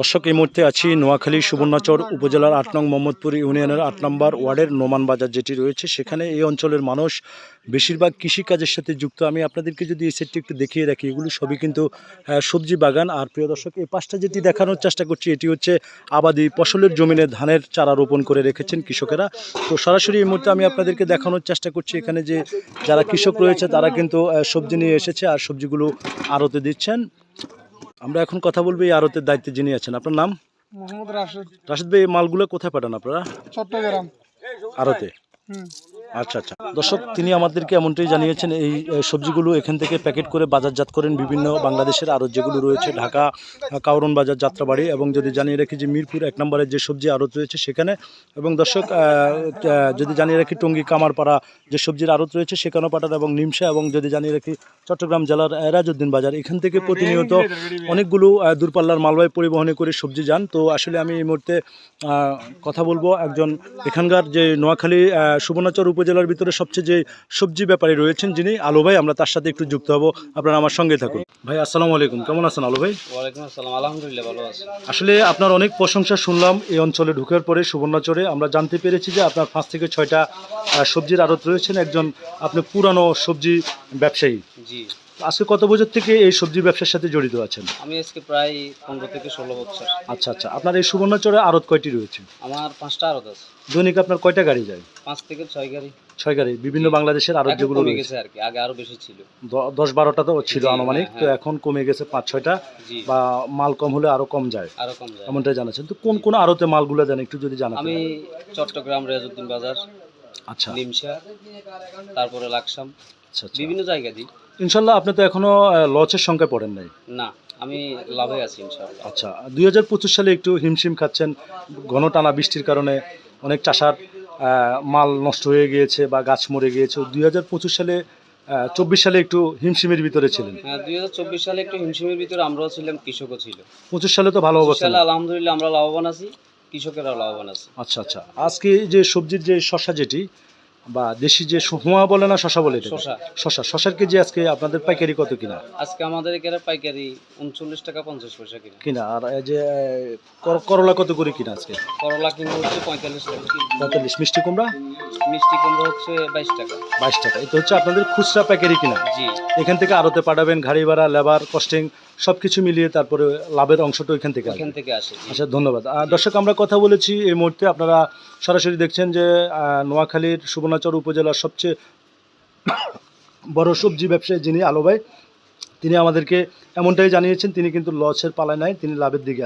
দর্শক, এই মুহূর্তে আছি নোয়াখালী সুবর্ণাচর উপজেলার আট নং মোহাম্মদপুর ইউনিয়নের আট নম্বর ওয়ার্ডের নোমান বাজার, যেটি রয়েছে। সেখানে এই অঞ্চলের মানুষ বেশিরভাগ কৃষিকাজের সাথে যুক্ত। আমি আপনাদেরকে যদি এই সেটটি একটু দেখিয়ে রাখি, এগুলো সবই কিন্তু সবজি বাগান। আর প্রিয় দর্শক, এই পাশটা যেটি দেখানোর চেষ্টা করছি, এটি হচ্ছে আবাদি ফসলের জমিনে ধানের চারা রোপণ করে রেখেছেন কৃষকেরা। তো সরাসরি এই মুহূর্তে আমি আপনাদেরকে দেখানোর চেষ্টা করছি, এখানে যে যারা কৃষক রয়েছে, তারা কিন্তু সবজি নিয়ে এসেছে আর সবজিগুলো আড়তে দিচ্ছেন। আমরা এখন কথা বলব এই আড়তের দায়িত্বে যিনি আছেন। আপনার নাম? মোহাম্মদ রাশেদ। রাশিদ ভাই এই মালগুলো কোথায় পাঠান আপনারা? চট্টগ্রাম। আড়তে? আচ্ছা আচ্ছা। দর্শক তিনি আমাদেরকে এমনটাই জানিয়েছেন এই সবজিগুলো এখান থেকে প্যাকেট করে বাজারজাত করেন বিভিন্ন বাংলাদেশের আড়ত যেগুলো রয়েছে ঢাকা কাউরন বাজার যাত্রাবাড়ি এবং যদি জানিয়ে রাখি যে মিরপুর এক নম্বরের যে সবজি আড়ত রয়েছে সেখানে এবং দর্শক যদি জানিয়ে রাখি টঙ্গী কামারপাড়া যে সবজির আড়ত রয়েছে সেখানেও পাঠান এবং নিমসা এবং যদি জানিয়ে রাখি চট্টগ্রাম জেলার রাজউদ্দিন বাজার। এখান থেকে প্রতিনিয়ত অনেকগুলো দূরপাল্লার মালবাহী পরিবহনে করে সবজি যান। তো আসলে আমি এই মুহূর্তে কথা বলব একজন এখানকার যে নোয়াখালী সুবর্ণাচর উপজেলার ভিতরে সবচেয়ে যে সবজি ব্যাপারী রয়েছেন যিনি আলো ভাই আমরা তার সাথে একটু যুক্ত হব। আপনারা আমার সঙ্গে থাকুন। ভাই আসসালামু আলাইকুম। কেমন আছেন আলো ভাই? ওয়ালাইকুম আসসালাম। আলহামদুলিল্লাহ ভালো আছি। আসলে আপনার অনেক প্রশংসা শুনলাম এই অঞ্চলে ঢুকার পরে সুবর্ণাচরে। আমরা জানতে পেরেছি যে আপনার পাঁচ থেকে ছয়টা সবজির আড়ত রয়েছেন। একজন আপনি পুরানো সবজি ব্যবসায়ী। জি। আজকে কত বছর থেকে এই সবজি ব্যবসার সাথে জড়িত আছেন? আমি আজকে প্রায় পনেরো থেকে ষোলো বছর। আচ্ছা আচ্ছা। আপনার এই সুবর্ণচরে আড়ত কয়টি রয়েছে? আমার পাঁচটা আড়ত আছে। দৈনিক আপনার কয়টা গাড়ি যায়? পাঁচ থেকে ছয় গাড়ি। ছয় গাড়ি। বিভিন্ন বাংলাদেশের আড়ত যেগুলো গেছে আর কি। আগে আরও বেশি ছিল। দশ বারোটা তো ছিল আনুমানিক। হ্যাঁ, তো হ্যাঁ। এখন কমে গেছে পাঁচ ছয়টা। বা মাল কম হলে আরও কম যায়। আরও কম যায়। এমনটাই জানাচ্ছেন। তো কোন কোন আড়তে মালগুলো দেন একটু যদি জানাতেন। আমি চট্টগ্রাম রেজউদ্দিন বাজার আচ্ছা। নিমসা তারপরে লাকসাম আচ্ছা আচ্ছা। বিভিন্ন জায়গা দিই। ইনশাল্লাহ আপনি তো এখনও লসের সংখ্যায় পড়েন নাই। না আমি লাভে আছি ইনশাআল্লাহ। আচ্ছা দুই হাজার পঁচিশ সালে একটু হিমশিম খাচ্ছেন ঘন টানা বৃষ্টির কারণে অনেক চাষার মাল নষ্ট হয়ে গিয়েছে বা গাছ মরে গিয়েছে। দুই হাজার পঁচিশ সালে চব্বিশ সালে একটু হিমশিমের ভিতরে ছিলেন। হ্যাঁ দুই হাজার চব্বিশ সালে একটু হিমশিমের ভিতরে আমরাও ছিলাম কৃষকও ছিল। পঁচিশ সালে তো ভালো অবস্থা আলহামদুলিল্লাহ আমরা লাভবান আছি। কৃষকেরাও লাভবান আছে আচ্ছা আচ্ছা। আজকে যে সবজির যে শসা যেটি বা দেশি যে হুয়া বলে না শশা বলে শশা। শশার কেজি আজকে আপনাদের পাইকারি কত কিনা? আজকে আমাদের এখানে পাইকারি উনচল্লিশ টাকা পঞ্চাশ পয়সা কিনা। কিনা? আর এই যে কর- করলা কত করে কিনা আজকে? করলা কিনা হচ্ছে পঁয়তাল্লিশ টাকা। পঁয়তাল্লিশ। মিষ্টি কুমড়া? মিষ্টি কুমড়ো হচ্ছে বাইশ টাকা। বাইশ টাকা। এটা হচ্ছে আপনাদের খুচরা পাইকারি কিনা? জি। এখান থেকে আড়তে পাঠাবেন গাড়ি ভাড়া লেবার কস্টিং সব কিছু মিলিয়ে তারপরে লাভের অংশটা এখান থেকে এখান থেকে আসে আচ্ছা ধন্যবাদ। আর দর্শক আমরা কথা বলেছি এই মুহূর্তে। আপনারা সরাসরি দেখছেন যে নোয়াখালীর নোয়াখালীর সুবর্ণাচর উপজেলার সবচেয়ে বড় সবজি ব্যবসায়ী যিনি, আলো তিনি আমাদেরকে এমনটাই জানিয়েছেন, তিনি কিন্তু লসের পালায় নাই, তিনি লাভের দিকে